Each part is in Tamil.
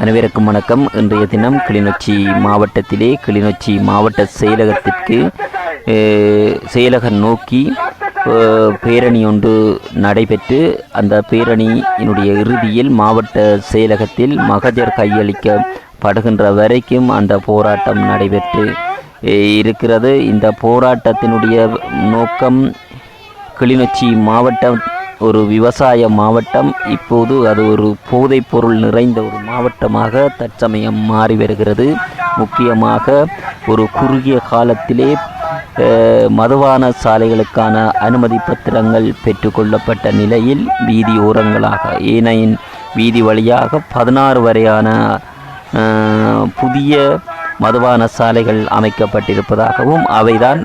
அனைவருக்கும் வணக்கம். இன்றைய தினம் கிளிநொச்சி மாவட்டத்திலே கிளிநொச்சி மாவட்ட செயலகத்திற்கு செயலகம் நோக்கி பேரணி ஒன்று நடைபெற்று அந்த பேரணியினுடைய இறுதியில் மாவட்ட செயலகத்தில் மகஜர் கையளிக்கப்படுகின்ற வரைக்கும் அந்த போராட்டம் நடைபெற்று இருக்கிறது. இந்த போராட்டத்தினுடைய நோக்கம் கிளிநொச்சி மாவட்டம் ஒரு விவசாய மாவட்டம். இப்போது அது ஒரு போதைப் பொருள் நிறைந்த ஒரு மாவட்டமாக தற்சமயம் மாறி வருகிறது. முக்கியமாக ஒரு குறுகிய காலத்திலே மதுவான சாலைகளுக்கான அனுமதி பத்திரங்கள் பெற்றுக்கொள்ளப்பட்ட நிலையில் வீதி ஓரங்களாக ஏனையின் வீதி வழியாக பதினாறு வரையான புதிய மதுபான சாலைகள் அமைக்கப்பட்டிருப்பதாகவும் அவைதான்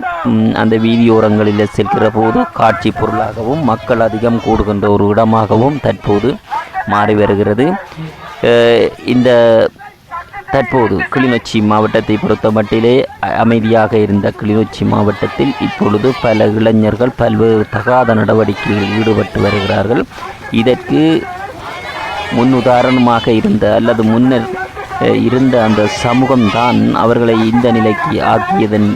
அந்த வீதியோரங்களில் செல்கிற போது காட்சி பொருளாகவும் மக்கள் அதிகம் கூடுகின்ற ஒரு இடமாகவும் தற்போது மாறி வருகிறது. இந்த தற்போது கிளிநொச்சி மாவட்டத்தை பொறுத்த மட்டிலே அமைதியாக இருந்த கிளிநொச்சி மாவட்டத்தில் இப்பொழுது பல இளைஞர்கள் பல்வேறு தகாத நடவடிக்கைகளில் ஈடுபட்டு வருகிறார்கள். இதற்கு முன்னுதாரணமாக இருந்த அல்லது முன்னர் இருந்த அந்த சமூகம்தான் அவர்களை இந்த நிலைக்கு ஆக்கியதன்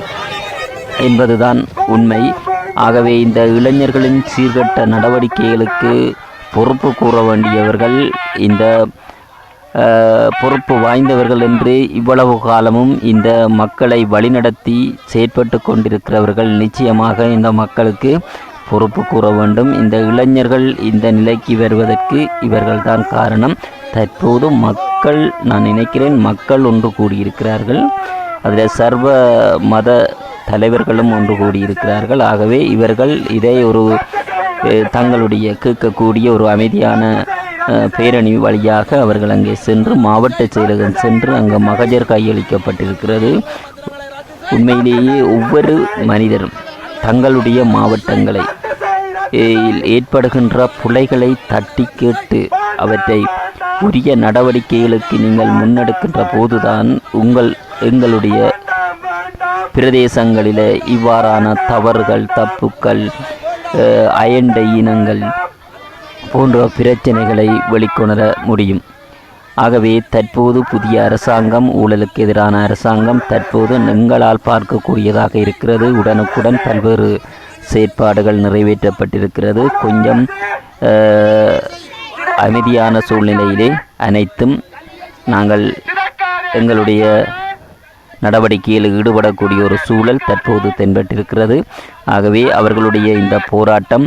என்பதுதான் உண்மை. ஆகவே இந்த இளைஞர்களின் சீர்கட்ட நடவடிக்கைகளுக்கு பொறுப்பு கூற வேண்டியவர்கள் இந்த பொறுப்பு வாய்ந்தவர்கள் என்று இவ்வளவு காலமும் இந்த மக்களை வழிநடத்தி செயற்பட்டு கொண்டிருக்கிறவர்கள் நிச்சயமாக இந்த மக்களுக்கு பொறுப்பு கூற வேண்டும். இந்த இளைஞர்கள் இந்த நிலைக்கு வருவதற்கு இவர்கள்தான் காரணம். தற்போது மக்கள் நான் நினைக்கிறேன் மக்கள் ஒன்று கூடியிருக்கிறார்கள். அதில் சர்வ மத தலைவர்களும் ஒன்று கூடியிருக்கிறார்கள். ஆகவே இவர்கள் இதை ஒரு தங்களுடைய கேட்கக்கூடிய ஒரு அமைதியான பேரணி வழியாக அவர்கள் அங்கே சென்று மாவட்ட செயலகம் சென்று அங்கே மகஜர் கையளிக்கப்பட்டிருக்கிறது. உண்மையிலேயே ஒவ்வொரு மனிதரும் தங்களுடைய மாவட்டங்களை ஏற்படுகின்ற புலைகளை தட்டி கேட்டு அவற்றை உரிய நடவடிக்கைகளுக்கு நீங்கள் முன்னெடுக்கின்ற போதுதான் உங்கள் எங்களுடைய பிரதேசங்களில் இவ்வாறான தவறுகள் தப்புக்கள் அயண்டை அயண்ட இனங்கள் போன்ற பிரச்சனைகளை வெளிக்கொணர முடியும். ஆகவே தற்போது புதிய அரசாங்கம் ஊழலுக்கு எதிரான அரசாங்கம் தற்போது எங்களால் பார்க்கக்கூடியதாக இருக்கிறது. உடனுக்குடன் பல்வேறு செயற்பாடுகள் நிறைவேற்றப்பட்டிருக்கிறது. கொஞ்சம் அமைதியான சூழ்நிலையிலே அனைத்தும் நாங்கள் எங்களுடைய நடவடிக்கையில் ஈடுபடக்கூடிய ஒரு சூழல் தற்போது தென்பட்டிருக்கிறது. ஆகவே அவர்களுடைய இந்த போராட்டம்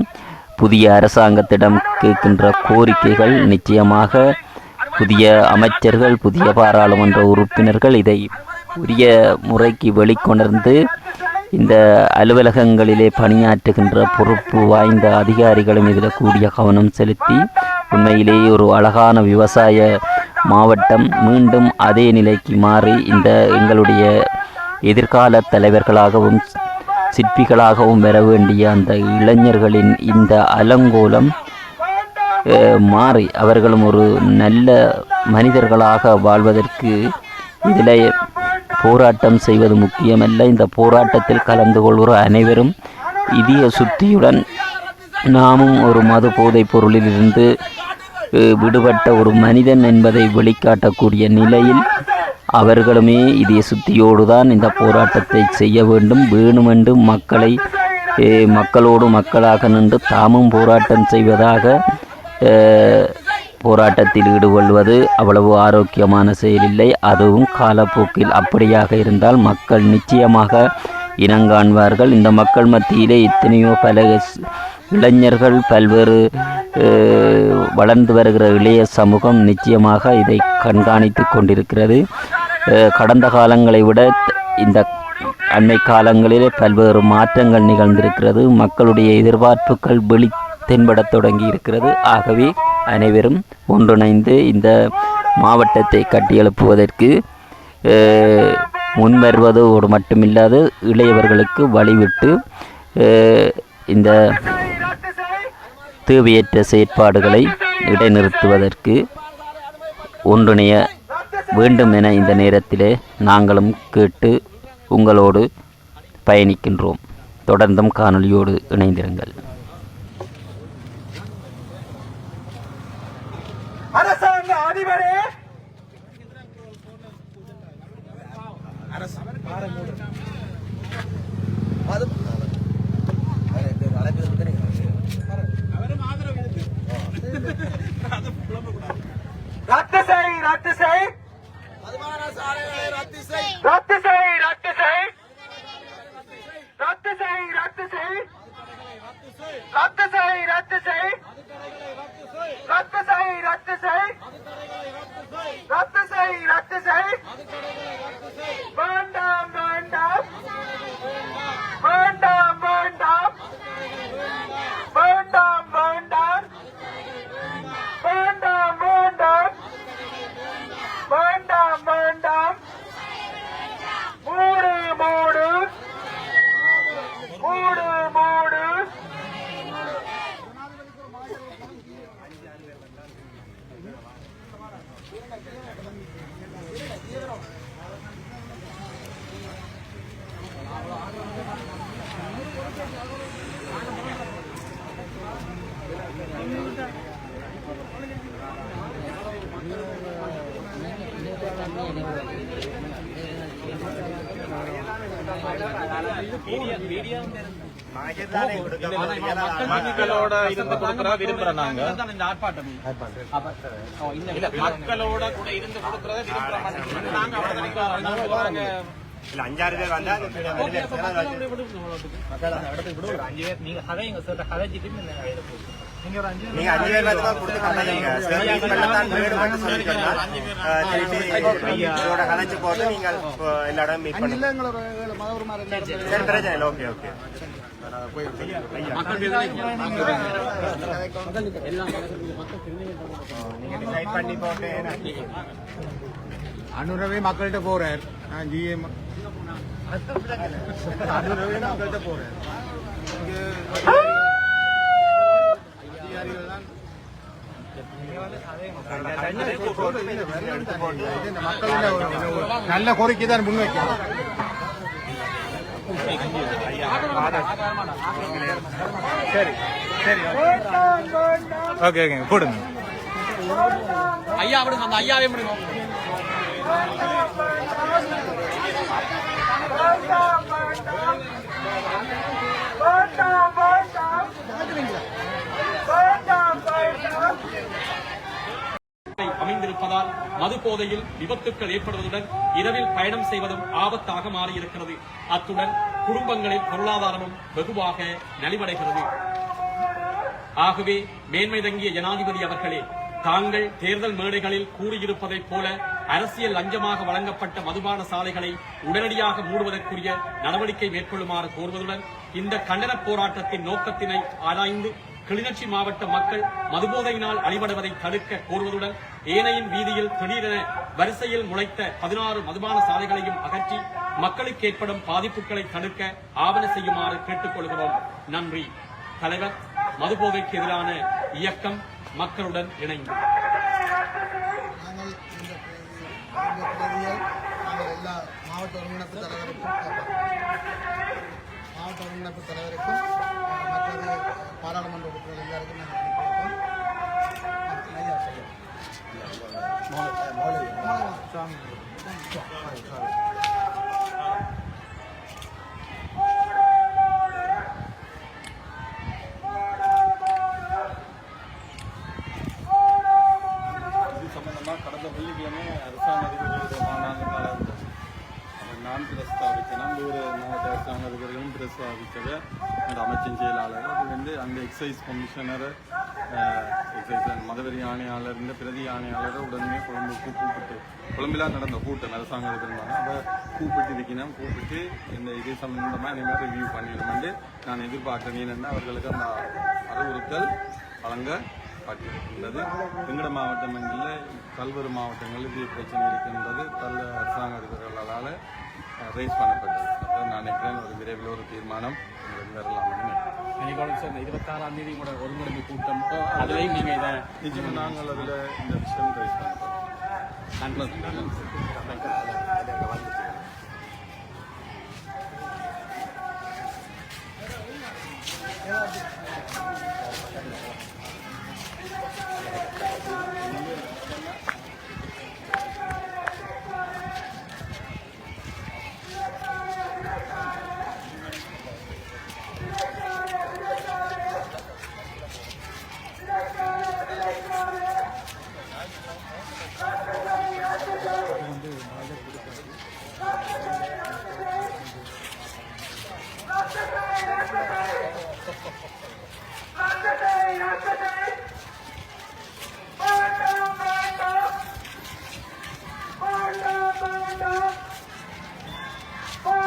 புதிய அரசாங்கத்திடம் கேட்கின்ற கோரிக்கைகள் நிச்சயமாக புதிய அமைச்சர்கள் புதிய பாராளுமன்ற உறுப்பினர்கள் இதை உரிய முறைக்கு வெளிக்கொணர்ந்து இந்த அலுவலகங்களிலே பணியாற்றுகின்ற பொறுப்பு வாய்ந்த அதிகாரிகளும் இதில் கூடிய கவனம் செலுத்தி உண்மையிலேயே ஒரு அழகான விவசாய மாவட்டம் மீண்டும் அதே நிலைக்கு மாறி இந்த எங்களுடைய எதிர்கால தலைவர்களாகவும் சிற்பிகளாகவும் வர வேண்டிய அந்த இளைஞர்களின் இந்த அலங்கோலம் மாறி அவர்களும் ஒரு நல்ல மனிதர்களாக வாழ்வதற்கு இதில் போராட்டம் செய்வது முக்கியமல்ல. இந்த போராட்டத்தில் கலந்து கொள்கிற அனைவரும் இதய சுத்தியுடன் நாமும் ஒரு மது போதைப் பொருளிலிருந்து விடுபட்ட ஒரு மனிதன் என்பதை வெளிக்காட்டக்கூடிய நிலையில் அவர்களுமே இதய சுத்தியோடு தான் இந்த போராட்டத்தை செய்ய வேண்டும். வேணுமென்று மக்களை மக்களோடு மக்களாக நின்று தாமும் போராட்டம் செய்வதாக போராட்டத்தில் ஈடுகொள்வது அவ்வளவு ஆரோக்கியமான செயலில்லை. அதுவும் காலப்போக்கில் அப்படியாக இருந்தால் மக்கள் நிச்சயமாக இனங்காண்பார்கள். இந்த மக்கள் மத்தியிலே எத்தனையோ பல இளைஞர்கள் பல்வேறு வளர்ந்து வருகிற இளைய சமூகம் நிச்சயமாக இதை கண்காணித்து கொண்டிருக்கிறது. கடந்த காலங்களை விட இந்த அண்மை காலங்களிலே பல்வேறு மாற்றங்கள் நிகழ்ந்திருக்கிறது. மக்களுடைய எதிர்பார்ப்புகள் வெளி தென்படத் தொடங்கி இருக்கிறது ஆகவே அனைவரும் ஒன்றிணைந்து இந்த மாவட்டத்தை கட்டியெழுப்புவதற்கு முன்வருவதோடு மட்டுமில்லாது இளையவர்களுக்கு வழிவிட்டு இந்த தேவையற்ற செயற்பாடுகளை இடைநிறுத்துவதற்கு ஒன்றிணைய வேண்டும் என இந்த நேரத்திலே நாங்களும் கேட்டு உங்களோடு பயணிக்கின்றோம். தொடர்ந்தும் காணொலியோடு இணைந்திருங்கள். அதிபரே அரசு ரத்து செய் ரத்து செய். ரத்து செய். ரத்து செய் ரத்து செய். ரத்து செய் ரத்து செய். ரத்து செய். ரத்து செய் Burn down, burn down, burn say, burn down, burn down, burn down, burn down, burn burn down, burn down, burn down, burn down, burn down மக்களோட இருந்து கொடுக்கறா விரும்புறோம் நாங்க. இல்ல மக்களோட கூட இருந்து கொடுக்கறத விரும்புறோம். நாங்க நினைக்கிறோம். இல்ல அஞ்சாறு பேர் வந்தா அஞ்சு பேர் நீங்க அஞ்சு பேர் தான் கொடுத்து பண்ணத்தான் வீடு மட்டும் சொல்லிக்கலாம் இதோட கலைச்சு போட்டு நீங்க எல்லா இடம் மீட் பண்ணுங்க. சரி பிரச்சனை இல்லை. Okay okay. நீங்க டிசைட் பண்ணி போட்டு அனுரவே மக்கள்கிட்ட போறார். ஜிஎம் அனுரவே மக்கள்கிட்ட போறார். இங்க அதிகாரிகள் தான் நல்ல கோரிக்கை தான் முன்வைக்கிறோம் சரி சரி ஓகே. ஓகே போடுங்க. ஐயா விடுங்க அந்த ஐயாவே விடுங்க. வேண்டாம் வேண்டாம் வேண்டாம் இருப்பதால் மது போதையில் விபத்துக்கள் ஏற்படுவதுடன் இரவில் பயணம் செய்வதும் ஆபத்தாக மாறியிருக்கிறது. அத்துடன் குடும்பங்களின் பொருளாதாரமும் வெகுவாக நலிவடைகிறது. ஆகவே மேன்மை தங்கிய ஜனாதிபதி அவர்களே தாங்கள் தேர்தல் மேடைகளில் கூறியிருப்பதைப் போல அரசியல் லஞ்சமாக வழங்கப்பட்ட மதுபான சாலைகளை உடனடியாக மூடுவதற்குரிய நடவடிக்கை மேற்கொள்ளுமாறு கோருவதுடன் இந்த கண்டன போராட்டத்தின் நோக்கத்தினை ஆராய்ந்து கிளிநொச்சி மாவட்ட மக்கள் மதுபோதையினால் அழிபடுவதை தடுக்க கோருவதுடன் ஏனையின் வீதியில் திடீரென வரிசையில் முளைத்த பதினாறு மதுபான சாலைகளையும் அகற்றி மக்களுக்கு ஏற்படும் பாதிப்புகளை தடுக்க ஆவண செய்யுமாறு கேட்டுக்கொள்கிறோம். நன்றி. தலைவர் மதுபோதைக்கு எதிரான இயக்கம் மக்களுடன் இணைந்து. மாவட்ட ஒருங்கிணைப்பு தலைவருக்கும் மாவட்ட ஒருங்கிணைப்பு தலைவருக்கும் மற்றது பாராளுமன்ற உறுப்பினர் எல்லாருக்கும் நாங்கள் ஐயா சொல்லுங்க. சுவாமி. Sorry, sorry. இது சம்பந்தமாக கடந்த வெள்ளிக்கிழமை அரசாங்க அதிகாரிகளுடைய மாநாடு நடந்தது அவர் நான் பிரஸ்தாபிக்கணும் வேறு மாவட்ட அரசாங்க அதிகாரிகளும் பிரஸ்தாபித்ததை எங்கள் அமைச்சின் செயலாளர் அது வந்து அந்த எக்ஸைஸ் கமிஷனர் எக்ஸைஸ் மதவெறி ஆணையாளர் இந்த பிரதி ஆணையாளரை உடனே குழம்புக்கு கூப்பிட்டு குழம்பிலாம் நடந்த கூட்டம் அரசாங்கம் இருந்தாங்க அதை கூப்பிட்டு இருக்கணும் கூப்பிட்டு இந்த இது சம்பந்தமாக இனிமேல் ரிவ்யூ பண்ணிடணும்னு நான் எதிர்பார்க்கிறேன் அவர்களுக்கு அந்த அறிவுறுத்தல் வழங்க பட்டிருக்கின்றது எங்கட மாவட்டம் எங்களில் பல்வேறு மாவட்டங்களில் இது பிரச்சனை இருக்கின்றது பல அரசாங்க அதிகாரிகளால் ரைஸ் பண்ணப்பட்டது நான் நினைக்கிறேன் ஒரு விரைவில் ஒரு தீர்மானம் உங்களுக்கு வரலாம் சார் இருபத்தாறாம் தேதி கூட ஒருங்கிணைப்பு கூட்டம். அதுலயும் நீங்க இதை நிச்சயமாக நாங்கள் அதில் இந்த விஷயம் ரைஸ் பண்ணப்போம்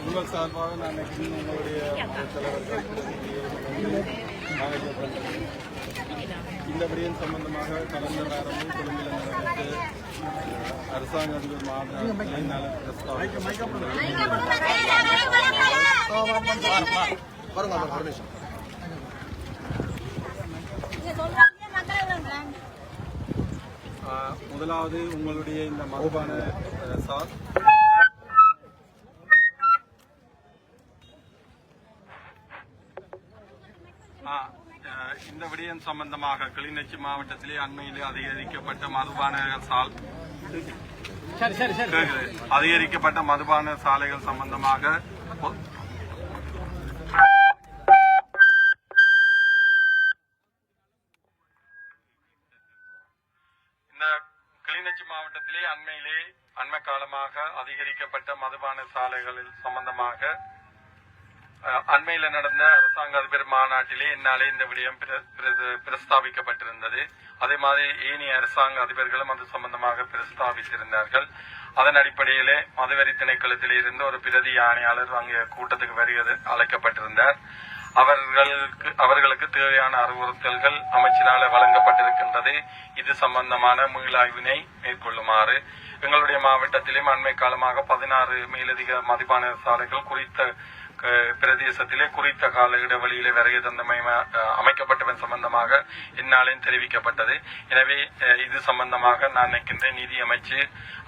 உங்கள் சார்பாக நான் இன்னைக்கு உங்களுடைய தலைவர்கள் இந்த விடயம் சம்பந்தமாக கடந்த வாரமும் கொழும்பில் நடந்த அரசாங்க அதிபர் மாநாட்டில் நல ஆஹ், முதலாவது உங்களுடைய இந்த மதுபான அஹ், சார் விடயம் சம்பந்தமாக கிளிநொச்சி மாவட்டத்திலே அண்மையிலே அதிகரிக்கப்பட்ட மதுபான. அதிகரிக்கப்பட்ட மதுபான சாலைகள் சம்பந்தமாக இந்த கிளிநொச்சி மாவட்டத்திலே அண்மையிலே அண்மை காலமாக அதிகரிக்கப்பட்ட மதுபான சாலைகளில் சம்பந்தமாக அண்மையில நடந்த அரசாங்க அதிபர் மாநாட்டிலே என்னாலே இந்த விடயம் பிர- பிரஸ்தாபிக்கப்பட்டிருந்தது அதே மாதிரி ஏனைய அரசாங்க அதிபர்களும் அது சம்பந்தமாக பிரஸ்தாபித்திருந்தார்கள் அதன் அடிப்படையிலே மதுவரி திணைக்களத்தில் இருந்து ஒரு பிரதி ஆணையாளர் அங்கே கூட்டத்துக்கு வருகிறது அழைக்கப்பட்டிருந்தார். அவர்களுக்கு அவர்களுக்கு தேவையான அறிவுறுத்தல்கள் அமைச்சரால் வழங்கப்பட்டிருக்கின்றது. இது சம்பந்தமான மீளாய்வினை மேற்கொள்ளுமாறு. எங்களுடைய மாவட்டத்திலும் அண்மை காலமாக பதினாறு மேலதிக மதிப்பான சாலைகள் குறித்த பிரதேசத்திலே குறித்த கால இடைவெளியிலே வருகை தந்தமை அமைக்கப்பட்டவன் சம்பந்தமாக இந்நாளையும் தெரிவிக்கப்பட்டது. எனவே இது சம்பந்தமாக நான் நினைக்கின்றேன். நீதி அமைச்சு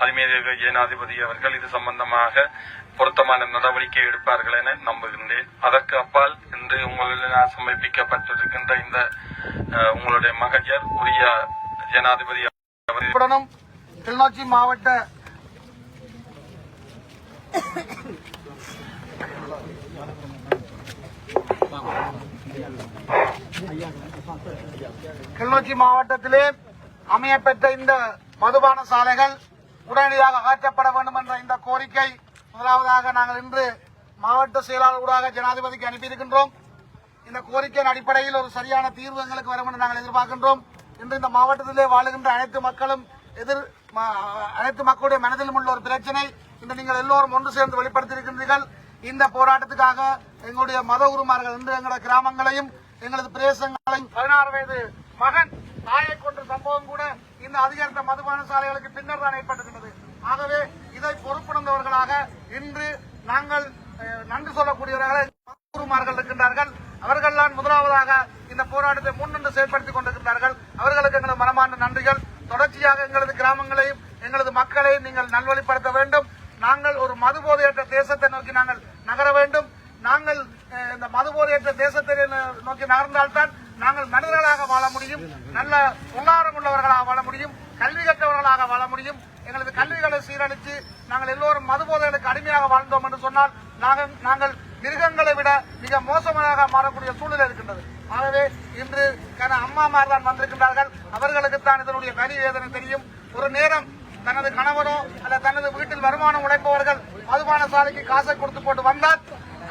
அதுமீது ஜனாதிபதி அவர்கள் இது சம்பந்தமாக பொருத்தமான நடவடிக்கை எடுப்பார்கள் என நம்புகின்றேன். அதற்கு அப்பால் இன்று உங்களிடம் சமர்ப்பிக்கப்பட்டிருக்கின்ற இந்த உங்களுடைய மகஜர் உரிய ஜனாதிபதி கிளிநொச்சி மாவட்ட கிளிநொச்சி மாவட்டத்திலே அமையப்பெற்ற இந்த மதுபான சாலைகள் உடனடியாக அகற்றப்பட வேண்டும் என்ற இந்த கோரிக்கை முதலாவதாக நாங்கள் இன்று மாவட்ட செயலாளர் ஊடாக ஜனாதிபதிக்கு அனுப்பியிருக்கின்றோம். இந்த கோரிக்கையின் அடிப்படையில் ஒரு சரியான தீர்வு எங்களுக்கு வரும் என்று நாங்கள் எதிர்பார்க்கின்றோம். இன்று இந்த மாவட்டத்திலே வாழுகின்ற அனைத்து மக்களும் எதிர் அனைத்து மக்களுடைய மனதிலும் உள்ள ஒரு பிரச்சனை. இன்று நீங்கள் எல்லோரும் ஒன்று சேர்ந்து வெளிப்படுத்தியிருக்கின்றீர்கள். இந்த போராட்டத்துக்காக எங்களுடைய மத உருமார்கள் இன்று எங்களுடைய கிராமங்களையும் எங்களது பிரதேசங்களையும் பதினாறு வயது மகன் தாயை கொன்ற சம்பவம் கூட இந்த அதிகரித்த மதுபான சாலைகளுக்கு பின்னர் தான் ஏற்பட்டிருக்கிறது ஆகவே இதை பொறுப்புணர்ந்தவர்களாக இன்று நாங்கள் நன்றி சொல்லக்கூடியவர்களாக குருமார்கள் இருக்கின்றார்கள். அவர்கள் தான் முதலாவதாக இந்த போராட்டத்தை முன்னின்று செயல்படுத்திக் கொண்டிருக்கிறார்கள் அவர்களுக்கு எங்களது மனமார்ந்த நன்றிகள். தொடர்ச்சியாக எங்களது கிராமங்களையும் எங்களது மக்களையும் நீங்கள் நல்வழிப்படுத்த வேண்டும். நாங்கள் ஒரு மதுபோதையற்ற தேசத்தை நோக்கி நாங்கள் நகர வேண்டும். நாங்கள் இந்த இந்த மதுபோதையற்ற தேசத்தை நோக்கி நகர்ந்தால்தான் நாங்கள் மனிதர்களாக வாழ முடியும். நல்ல பொருளாதாரம் உள்ளவர்களாக வாழ முடியும். கல்வி கற்றவர்களாக வாழ முடியும். எங்களது கல்விகளை சீரழித்து நாங்கள் எல்லோரும் மதுபோதைகளுக்கு அடிமையாக வாழ்ந்தோம் என்று சொன்னால் நாங்கள் நாங்கள் மிருகங்களை விட மிக மோசமாக மாறக்கூடிய சூழ்நிலை இருக்கின்றது. ஆகவே இன்று கன அம்மாமார் தான் வந்திருக்கின்றார்கள். அவர்களுக்குத்தான் இதனுடைய வரி வேதனை தெரியும். ஒரு நேரம் தனது கணவரோ அல்ல தனது வீட்டில் வருமானம் உழைப்பவர்கள் மதுபான சாலைக்கு காசை கொடுத்து போட்டு வந்தால்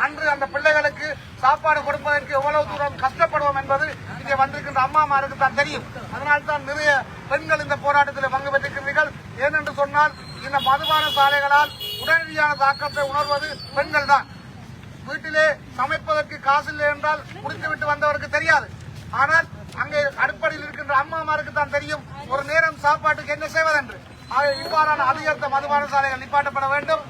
அன்று அந்த பிள்ளைகளுக்கு சாப்பாடு கொடுப்பதற்கு எவ்வளவு தூரம் கஷ்டப்படுவோம் என்பது இங்கே வந்திருக்கின்ற அம்மாமாருக்கு தான் தெரியும். அதனால் தான் நிறைய பெண்கள் இந்த போராட்டத்தில் பங்கு பெற்றிருக்கிறீர்கள். ஏனென்று சொன்னால் இந்த மதுபான சாலைகளால் உடனடியான தாக்கத்தை உணர்வது பெண்கள் தான். வீட்டிலே சமைப்பதற்கு காசு இல்லை என்றால் குடித்துவிட்டு வந்தவருக்கு தெரியாது. ஆனால் அங்கே அடிப்படையில் இருக்கின்ற அம்மாமாருக்கு தான் தெரியும். ஒரு நேரம் சாப்பாட்டுக்கு என்ன செய்வதென்று. இவ்வாறான அதிகரித்த மதுபான சாலைகள் நிப்பாட்டப்பட வேண்டும்.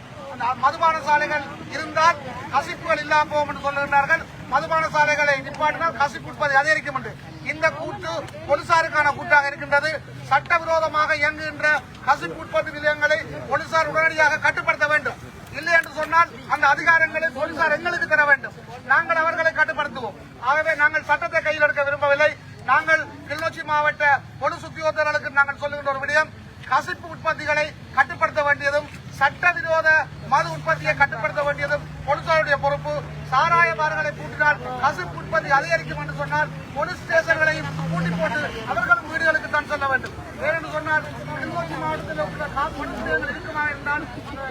மதுபான சாலைகள் இருந்தால் கசிப்புகள் இல்லாம போகும் என்று சொல்லுகிறார்கள் மதுபான சாலைகளை நிப்பாட்டினால் கசிப்பு உற்பத்தி அதிகரிக்கும் என்று. இந்த கூட்டு போலீசாருக்கான கூட்டாக இருக்கின்றது. சட்டவிரோதமாக இயங்குகின்ற கசிப்பு உற்பத்தி நிலையங்களை போலீசார் உடனடியாக கட்டுப்படுத்த வேண்டும். இல்லை என்று சொன்னால் அந்த அதிகாரங்களை போலீசார் எங்களுக்கு தர வேண்டும் நாங்கள் அவர்களை கட்டுப்படுத்துவோம் ஆகவே நாங்கள் சட்டத்தை கையில் எடுக்க விரும்பவில்லை நாங்கள் கிளிநொச்சி மாவட்ட பொலிஸ் உத்தியோகத்தர்களுக்கு நாங்கள் சொல்லுகின்ற ஒரு விடயம் கசிப்பு உற்பத்திகளை கட்டுப்படுத்த வேண்டியதும் சட்டவிரோத மது உற்பத்தியை கட்டுப்படுத்த வேண்டியதும் போலீசாருடைய பொறுப்பு சாராய பார்களை பூட்டினால் கசிப்பு உற்பத்தி அதிகரிக்கும் என்று சொன்னால் போலீஸ் ஸ்டேஷன்களையும் பூட்டி போட்டு அவர்களும் வீடுகளுக்கு தான் செல்ல வேண்டும் ஏனென்று சொன்னால் கிளிநொச்சி மாவட்டத்தில் உள்ள காப்பீடு நிலையங்கள் இருக்குமா என்றால்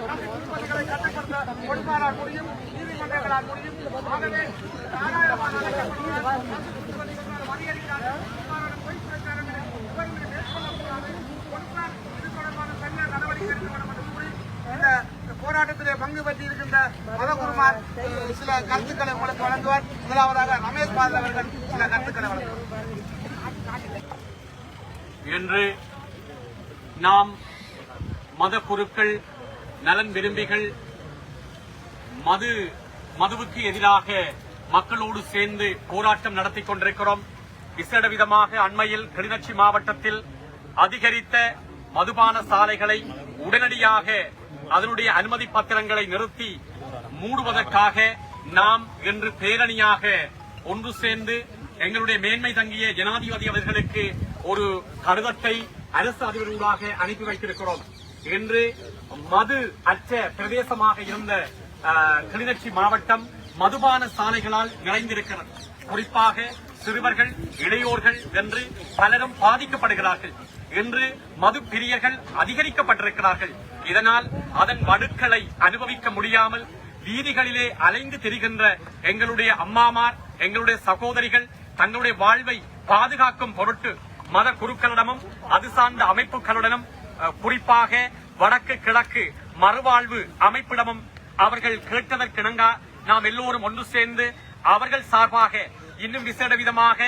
கசிப்பு உற்பத்திகளை கட்டுப்படுத்த பொலிசாரால் முடியும் நீதிமன்றங்களால் முடியும் ஆகவே சாராய பார்களை கட்டுப்படுத்த கசிப்பு உற்பத்திகளால் அதிகரிக்காது பொலிசாரிடம் பொய் பிரச்சாரங்களை இவர்கள் மேற்கொள்ளக்கூடாது பொலிசார் இது தொடர்பான சரியான நடவடிக்கை எடுக்க வேண்டும் என்று கூறி இந்த இந்த போராட்டத்திலே பங்கு பெற்றிருக்கின்ற மதகுருமார் அஹ், சில கருத்துக்களை உங்களுக்கு வழங்குவார் முதலாவதாக ரமேஷ் பாதல் அவர்கள் சில கருத்துக்களை வழங்குவார் என்று நாம் மத குருக்கள் நலன் விரும்பிகள் மது மதுவுக்கு எதிராக மக்களோடு சேர்ந்து போராட்டம் நடத்தி கொண்டிருக்கிறோம். விசேட விதமாக அண்மையில் கிளிநொச்சி மாவட்டத்தில் அதிகரித்த மதுபான சாலைகளை உடனடியாக அதனுடைய அனுமதி பத்திரங்களை நிறுத்தி மூடுவதற்காக நாம் இன்று பேரணியாக ஒன்று சேர்ந்து எங்களுடைய மேன்மை தங்கிய ஜனாதிபதி அவர்களுக்கு ஒரு கடிதத்தை அரசு அதிபரூடாக அனுப்பி வைத்திருக்கிறோம். இன்று மது அற்ற பிரதேசமாக இருந்த கிளிநொச்சி மாவட்டம் மதுபான சாலைகளால் நிறைந்திருக்கிறது. குறிப்பாக சிறுவர்கள் இளையோர்கள் என்று பலரும் பாதிக்கப்படுகிறார்கள். இன்று மது பிரியர்கள் அதிகரிக்கப்பட்டிருக்கிறார்கள். இதனால் அதன் வடுக்களை அனுபவிக்க முடியாமல் வீதிகளிலே அலைந்து திரிகின்ற எங்களுடைய அம்மாமார் எங்களுடைய சகோதரிகள் தங்களுடைய வாழ்வை பாதுகாக்கும் பொருட்டு மத குருக்களிடமும் அது சார்ந்த அமைப்புகளுடனும் குறிப்பாக வடக்கு கிழக்கு மறுவாழ்வு அமைப்பிடமும் அவர்கள் கேட்டதற்கிணங்கா நாம் எல்லோரும் ஒன்று சேர்ந்து அவர்கள் சார்பாக இன்னும் விசேட விதமாக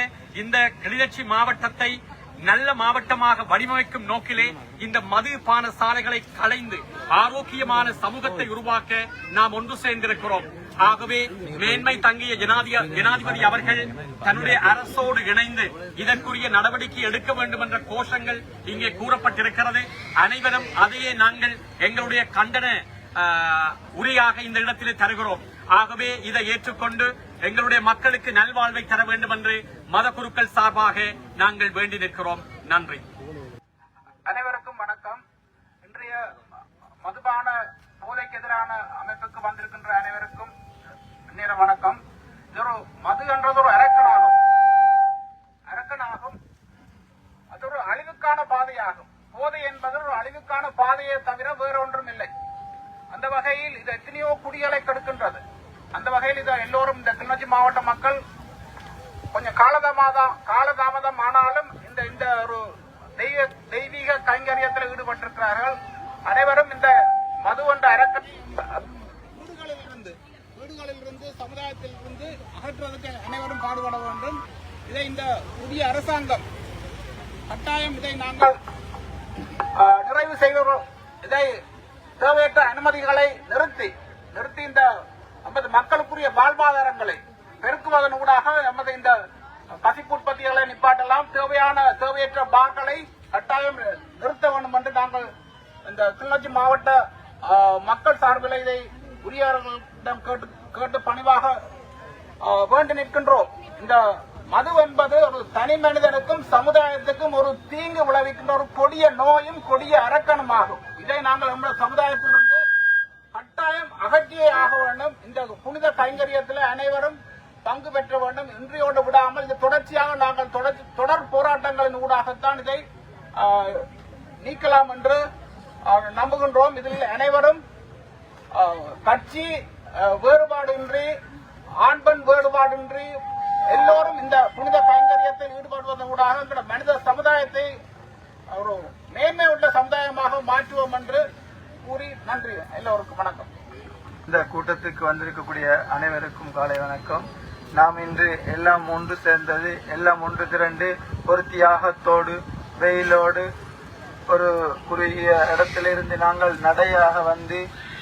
இந்த கிளிநொச்சி மாவட்டத்தை நல்ல மாவட்டமாக வடிவமைக்கும் நோக்கிலே இந்த மது பான சாலைகளை களைந்து ஆரோக்கியமான சமூகத்தை உருவாக்க நாம் ஒன்று சேர்ந்திருக்கிறோம். ஆகவே மேன்மை தங்கிய ஜனாதிபதி அவர்கள் தன்னுடைய அரசோடு இணைந்து இதற்குரிய நடவடிக்கை எடுக்க வேண்டும் என்ற கோஷங்கள் இங்கே கூறப்பட்டிருக்கிறது. அனைவரும் அதையே நாங்கள் எங்களுடைய கண்டன ஆஹ், உரையாக இந்த இடத்திலே தருகிறோம். ஆகவே இதை ஏற்றுக்கொண்டு எங்களுடைய மக்களுக்கு நல்வாழ்வை தர வேண்டும் என்று மத குருக்கள் சார்பாக நாங்கள் வேண்டி நிற்கிறோம். நன்றி. அனைவருக்கும் வணக்கம். இன்றைய மதுபான போதைக்கு எதிரான அமைப்புக்கு வந்திருக்கின்ற நேர வணக்கம். ஒரு மது என்றது ஒரு அரக்கனாகும். அரக்கனாகும். அது ஒரு அழிவுக்கான பாதையாகும். போதை என்பது ஒரு அழிவுக்கான பாதையை தவிர வேற ஒன்றும் இல்லை. அந்த வகையில் இது எத்தனையோ குடிகளை கெடுக்கின்றது. அந்த வகையில் இது எல்லோரும் இந்த கிளிநொச்சி மாவட்ட மக்கள் கொஞ்சம் காலதாமதம் காலதாமதம் ஆனாலும் இந்த இந்த ஒரு தெய்வ தெய்வீக கைங்கரியத்தில் ஈடுபட்டிருக்கிறார்கள். அனைவரும் இந்த மது என்ற அரக்கன் வீடுகளில் இருந்து வீடுகளில் இருந்து சமுதாயத்தில் இருந்து அகற்றுவதற்கு அனைவரும் பாடுபட வேண்டும். இதை இந்த புதிய அரசாங்கம் கட்டாயம் இதை நாங்கள் நிறைவு செய்கிறோம் இதை தேவையற்ற அனுமதிகளை நிறுத்தி நிறுத்தி இந்த நமது மக்களுக்குரிய வாழ்வாதாரங்களை பெருக்குவதன் ஊடாக நமது இந்த பசிப்பு உற்பத்திகளை நிப்பாட்டலாம். தேவையான தேவையற்ற பார்களை கட்டாயம் நிறுத்த வேண்டும் என்று நாங்கள் இந்த கிளிநொச்சி மாவட்ட மக்கள் சார்பில் இதை உரியவர்களிடம் கேட்டு கேட்டு பணிவாக வேண்டி நிற்கின்றோம். இந்த மது என்பது ஒரு தனி மனிதனுக்கும் சமுதாயத்துக்கும் ஒரு தீங்கு விளைவிக்கின்ற ஒரு கொடிய நோயும் கொடிய அரக்கணமாகும் இதை நாங்கள் நம்முடைய சமுதாயத்திலிருந்து கட்டாயம் அகற்றியே ஆக வேண்டும். இந்த புனித கைங்கரியத்தில் அனைவரும் பங்கு பெற்ற வேண்டும். இன்றையோடு விடாமல் இது தொடர்ச்சியாக நாங்கள் தொடர் தொடர் போராட்டங்களின் ஊடாகத்தான் இதை நீக்கலாம் என்று நம்புகின்றோம். இதில் அனைவரும் கட்சி வேறுபாடின்றி ஆண் பெண் வேறுபாடின்றி எல்லோரும் இந்த புனித கைங்கரியத்தில் ஈடுபடுவதன் கூட எங்களோட மனித சமுதாயத்தை ஒரு மேன்மை உள்ள சமுதாயமாக மாற்றுவோம் என்று கூறி நன்றி. எல்லோருக்கும் வணக்கம். இந்த கூட்டத்துக்கு வந்திருக்கக்கூடிய அனைவருக்கும் காலை வணக்கம். நாம் இன்று எல்லாம் ஒன்று சேர்ந்தது எல்லாம் ஒன்று திரண்டு ஒரு தியாகத்தோடு வெயிலோடு ஒரு குறுகிய இடத்திலிருந்து நாங்கள் நடையாக வந்து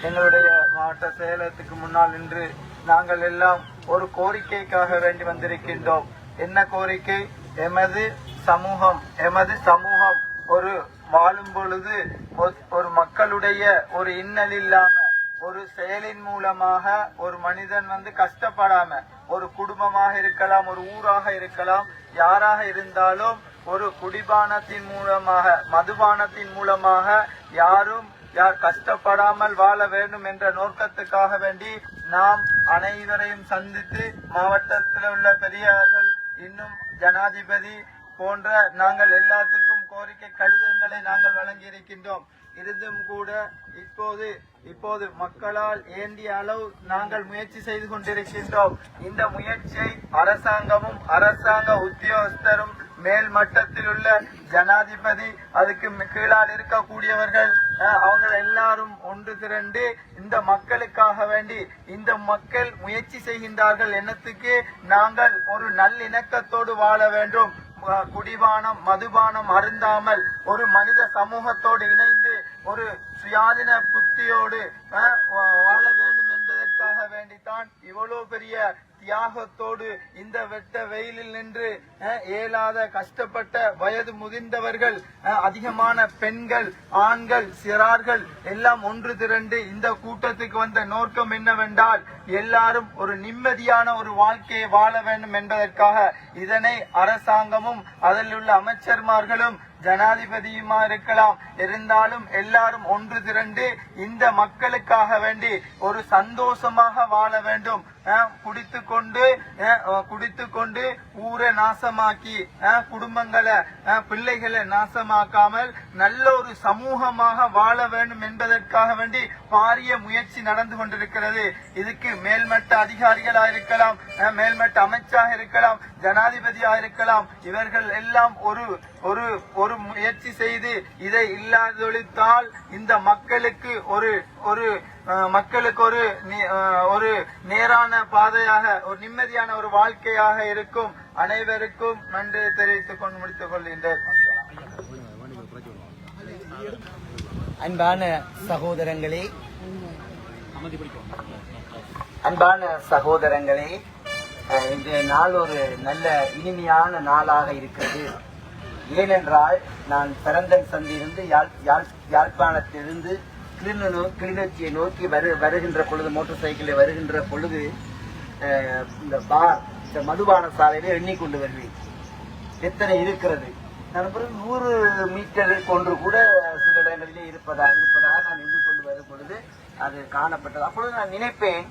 எங்களுடைய மாவட்ட செயலகத்துக்கு முன்னால் நின்று நாங்கள் எல்லாம் ஒரு கோரிக்கைக்காக வேண்டி வந்திருக்கின்றோம். என்ன கோரிக்கை? எமது சமூகம் எமது சமூகம் ஒரு வாழும் பொழுது ஒரு- ஒரு மக்களுடைய ஒரு இன்னல் இல்லாம ஒரு செயலின் மூலமாக ஒரு மனிதன் வந்து கஷ்டப்படாம ஒரு குடும்பமாக இருக்கலாம் ஒரு ஊராக இருக்கலாம் யாராக இருந்தாலும் ஒரு குடிபானத்தின் மூலமாக மதுபானத்தின் மூலமாக யாரும் யார் கஷ்டப்படாமல் வாழ வேண்டும் என்ற நோக்கத்துக்காக வேண்டி நாம் அனைவரையும் சந்தித்து மாவட்டத்தில் உள்ள பெரியார்கள் இன்னும் ஜனாதிபதி போன்ற நாங்கள் எல்லாத்துக்கும் கோரிக்கை கடிதங்களை நாங்கள் வழங்கி இருக்கின்றோம் இருந்தும் கூட இப்போது இப்போது மக்களால் ஏந்திய அளவு நாங்கள் முயற்சி செய்து கொண்டிருக்கின்றோம். இந்த முயற்சியை அரசாங்கமும் அரசாங்க உத்தியோகஸ்தரும் மேல் மட்டத்தில் உள்ள ஜனாதிபதி அதுக்கு கீழால் இருக்கக்கூடியவர்கள் அவங்க எல்லாரும் ஒன்று திரண்டு இந்த மக்களுக்காக வேண்டி இந்த மக்கள் முயற்சி செய்கின்றார்கள். எண்ணத்துக்கு நாங்கள் ஒரு நல்லிணக்கத்தோடு வாழ வேண்டும். குடிபானம் மதுபானம் அருந்தாமல் ஒரு மனித சமூகத்தோடு இணைந்து ஒரு சுயாதீன புத்தியோடு வா- வாழ வேண்டும் என்பதற்காக வேண்டித்தான் இவ்வளவு பெரிய தியாகத்தோடு இந்த வெட்ட வெயிலில் நின்று இயலாத கஷ்டப்பட்ட வயது முதிர்ந்தவர்கள் அதிகமான பெண்கள் ஆண்கள் சிறார்கள் எல்லாம் ஒன்று திரண்டு இந்த கூட்டத்துக்கு வந்த நோக்கம் என்னவென்றால் எல்லாரும் ஒரு நிம்மதியான ஒரு வாழ்க்கையை வாழ வேண்டும் என்பதற்காக இதனை அரசாங்கமும் அதில் உள்ள அமைச்சர்மார்களும் ஜனாதிபதியுமா இருக்கலாம். இருந்தாலும் எல்லாரும் ஒன்று திரண்டு இந்த மக்களுக்காக வேண்டி ஒரு சந்தோஷமாக வாழ வேண்டும். குடித்து கொண்டு குடித்து கொண்டு ஊரை நாசமாக்கி குடும்பங்களை பிள்ளைகளை நாசமாக்காமல் நல்ல ஒரு சமூகமாக வாழ வேண்டும் என்பதற்காக வேண்டி பாரிய முயற்சி நடந்து கொண்டிருக்கிறது. இதுக்கு மேல்மட்ட அதிகாரிகளாக இருக்கலாம் அஹ், மேல்மட்ட அமைச்சாக இருக்கலாம் ஜனாதிபதியா இருக்கலாம். இவர்கள் எல்லாம் ஒரு ஒரு ஒரு முயற்சி செய்து இதை இல்லாதொழித்தால் இந்த மக்களுக்கு ஒரு ஒரு மக்களுக்கு ஒரு ஒரு நேரான பாதையாக ஒரு நிம்மதியான ஒரு வாழ்க்கையாக இருக்கும். அனைவருக்கும் நன்றி தெரிவித்துக் கொண்டு முடித்துக் கொள்கின்றேன். அன்பான சகோதரங்களே அன்பான சகோதரங்களே இன்றைய நாள் ஒரு நல்ல இனிமையான நாளாக இருக்கிறது. ஏனென்றால் நான் பிறந்தன் சந்தியிலிருந்து யாழ் யாழ் யாழ்ப்பாணத்திலிருந்து கிளிநொ கிளிநொச்சியை நோக்கி வரு வருகின்ற பொழுது மோட்டார் சைக்கிளில் வருகின்ற பொழுது இந்த பார் இந்த மதுபான சாலையில எண்ணிக்கொண்டு வருவேன். எத்தனை இருக்கிறது? நான் பிறகு நூறு மீட்டருக்கு ஒன்று கூட சில இடங்களிலே இருப்பதா இருப்பதாக நான் எண்ணிக்கொண்டு வரும் பொழுது அது காணப்பட்டது. அப்பொழுது நான் நினைப்பேன்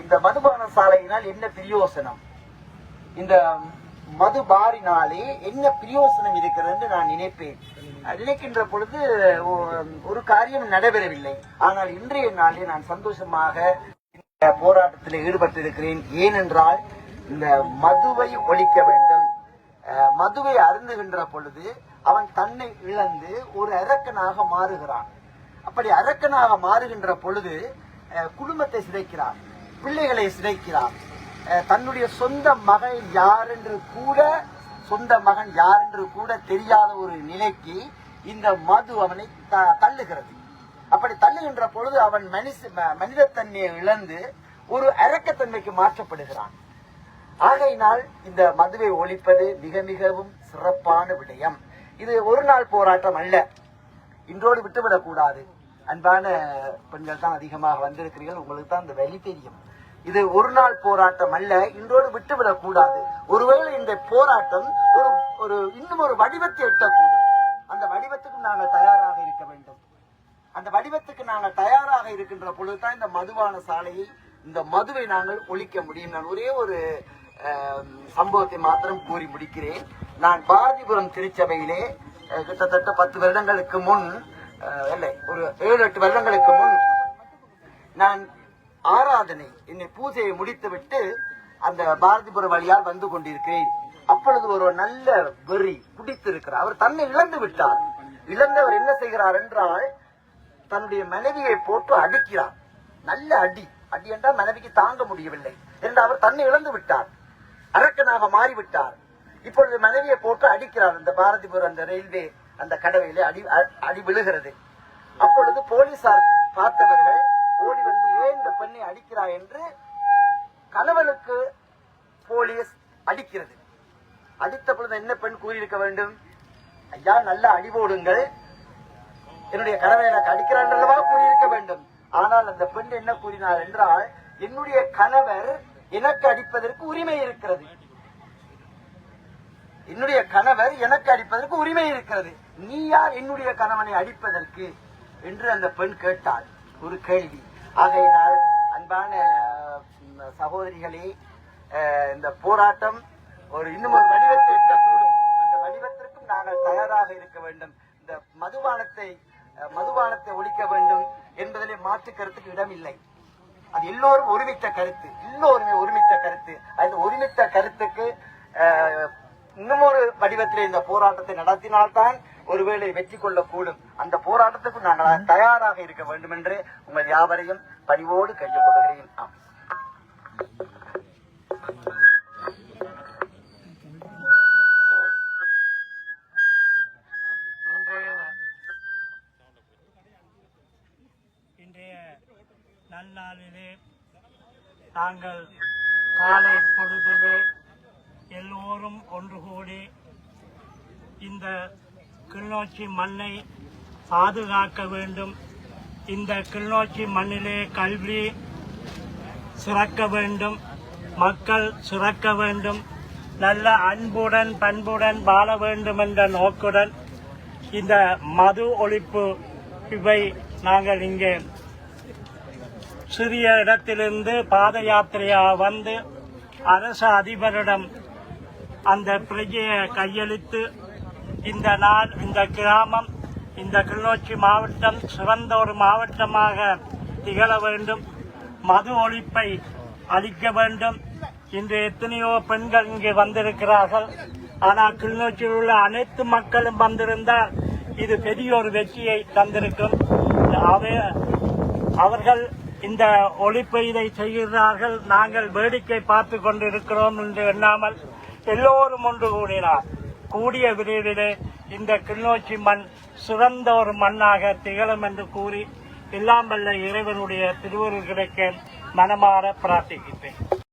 இந்த மதுபான சாலையினால் என்ன பிரயோசனம்? இந்த மது பாரினாலே என்ன பிரயோசனம் இருக்கிறது என்று நான் நினைப்பேன். நினைக்கின்ற பொழுது ஒரு காரியம் நடைபெறவில்லை. ஆனால் இன்றைய நாளில் நான் சந்தோஷமாக இந்த போராட்டத்தில் ஈடுபட்டிருக்கிறேன். ஏனென்றால் இந்த மதுவை ஒழிக்க வேண்டும். மதுவை அருந்துகின்ற பொழுது அவன் தன்னை இழந்து ஒரு அரக்கனாக மாறுகிறான். அப்படி அரக்கனாக மாறுகின்ற பொழுது குடும்பத்தை சிதைக்கிறான். பிள்ளைகளை சிதைக்கிறான். தன்னுடைய சொந்த மகன் யார் என்று கூட சொந்த மகன் யார் என்று கூட தெரியாத ஒரு நிலைக்கு இந்த மது அவனை த- தள்ளுகிறது. அப்படி தள்ளுகின்ற பொழுது அவன் மனித ம- மனிதத்தன்மையை இழந்து ஒரு அரக்கத்தன்மைக்கு மாற்றப்படுகிறான். ஆகையினால் இந்த மதுவை ஒழிப்பது மிக மிகவும் சிறப்பான விடயம். இது ஒரு நாள் போராட்டம் அல்ல. இன்றோடு விட்டுவிடக்கூடாது. அன்பான பெண்கள் தான் அதிகமாக வந்திருக்கிறீர்கள். உங்களுக்கு தான் இந்த வழி தெரியும். இது ஒரு நாள் போராட்டம் அல்ல இன்றோடு விட்டுவிடக் கூடாது ஒருவேளை இந்த போராட்டம் ஒரு ஒரு இன்னும் ஒரு வடிவத்தை எட்டக்கூடும். அந்த வடிவத்துக்கு நாங்கள் தயாராக இருக்க வேண்டும். அந்த வடிவத்துக்கு நாங்கள் தயாராக இருக்கின்ற பொழுதுதான் இந்த மதுவான சாலையை இந்த மதுவை நாங்கள் ஒழிக்க முடியும். நான் ஒரே ஒரு சம்பவத்தை மாத்திரம் கூறி முடிக்கிறேன். நான் பாரதிபுரம் திருச்சபையிலே கிட்டத்தட்ட பத்து வருடங்களுக்கு முன் இல்லை ஒரு ஏழு எட்டு வருடங்களுக்கு முன் நான் ஆராதனை. என்னை பூஜையை முடித்துவிட்டு அந்த பாரதிபுர வழியால் வந்து கொண்டிருக்கிறேன். அப்பொழுது ஒரு நல்ல வெறி குடித்திருக்கிறார். அவர் தன்னை இழந்து விட்டார். இழந்தவர் என்ன செய்கிறார் என்றால் தன்னுடைய மனைவியை போட்டு அடிக்கிறார். நல்ல அடி. அடி என்றால் மனைவிக்கு தாங்க முடியவில்லை. என்று அவர் தன்னை இழந்து விட்டார். அரக்கனாக மாறிவிட்டார். இப்பொழுது மனைவியை போட்டு அடிக்கிறார் அந்த பாரதிபுரம் அந்த ரயில்வே அந்த கடவையிலே அடி அ- அடி விழுகிறது. அப்பொழுது போலீசார் பார்த்தவர்கள் ஓடி வந்து ஏன் இந்த பெண்ணை அடிக்கிறாய் என்று கணவனுக்கு போலீஸ் அடிக்கிறது. அடித்த பொழுது என்ன பெண் கூறியிருக்க வேண்டும்? ஐயா நல்ல அடிபோடுங்கள் என்னுடைய கணவன் எனக்கு அடிக்கிறான் அல்லவா கூறியிருக்க வேண்டும்? ஆனால் அந்த பெண் என்ன கூறினார் என்றால் என்னுடைய கணவர் எனக்கு அடிப்பதற்கு உரிமை இருக்கிறது. என்னுடைய கணவர் எனக்கு அடிப்பதற்கு உரிமை இருக்கிறது. நீ யார் என்னுடைய கணவனை அடிப்பதற்கு? என்று அந்த பெண் கேட்டாள். ஒரு கேள்வி. ஆகையினால் அன்பான சகோதரிகளே இந்த போராட்டம் ஒரு இன்னும் ஒரு வடிவத்தை எட்டக்கூடும் இந்த வடிவத்திற்கும் நாங்கள் தயாராக இருக்க வேண்டும். இந்த மதுபானத்தை மதுபானத்தை ஒழிக்க வேண்டும் என்பதிலே மாற்று கருத்துக்கு இடமில்லை. அது எல்லோரும் ஒருமித்த கருத்து. எல்லோருமே ஒருமித்த கருத்து. அந்த ஒருமித்த கருத்துக்கு இன்னும் ஒரு வடிவத்தில் இந்த போராட்டத்தை நடத்தினால்தான் ஒருவேளை வெற்றி கொள்ளக்கூடும். அந்த போராட்டத்துக்கு நாங்கள் தயாராக இருக்க வேண்டும் என்று உங்கள் யாவரையும் பணிவோடு கேட்டுக்கொள்கிறேன் இன்றைய நன்னாளிலே நாங்கள் காலை பொழுதிலே எல்லோரும் ஒன்று கூடி இந்த கிளிநொச்சி மண்ணை பாதுகாக்க வேண்டும். இந்த கிளிநொச்சி மண்ணிலே கல்வி சிறக்க வேண்டும். மக்கள் சிறக்க வேண்டும். நல்ல அன்புடன் பண்புடன் வாழ வேண்டும் என்ற நோக்குடன் இந்த மது ஒழிப்பு இவை நாங்கள் இங்கே சிறிய இடத்திலிருந்து பாத யாத்திரையாக வந்து அரசு அதிபரிடம் அந்த பிரஜையை கையளித்து இந்த நாள் இந்த கிராமம் இந்த கிளிநொச்சி மாவட்டம் சிறந்த ஒரு மாவட்டமாக திகழ வேண்டும். மது ஒழிப்பை அளிக்க வேண்டும். இன்று எத்தனையோ பெண்கள் இங்கே வந்திருக்கிறார்கள். ஆனால் கிளிநொச்சியில் உள்ள அனைத்து மக்களும் வந்திருந்தால் இது பெரிய ஒரு வெற்றியை தந்திருக்கும். அவை- அவர்கள் இந்த ஒழிப்பை இதை செய்கிறார்கள். நாங்கள் வேடிக்கை பார்த்து கொண்டிருக்கிறோம் என்று எண்ணாமல் எல்லோரும் ஒன்று கூடினார். கூடிய விரைவிலே இந்த கிளிநொச்சி மண் சிறந்த ஒரு மண்ணாக திகழும் என்று கூறி எல்லாம் வல்ல இறைவனுடைய திருவருள் கிடைக்க மனமாற பிரார்த்திக்கின்றேன்.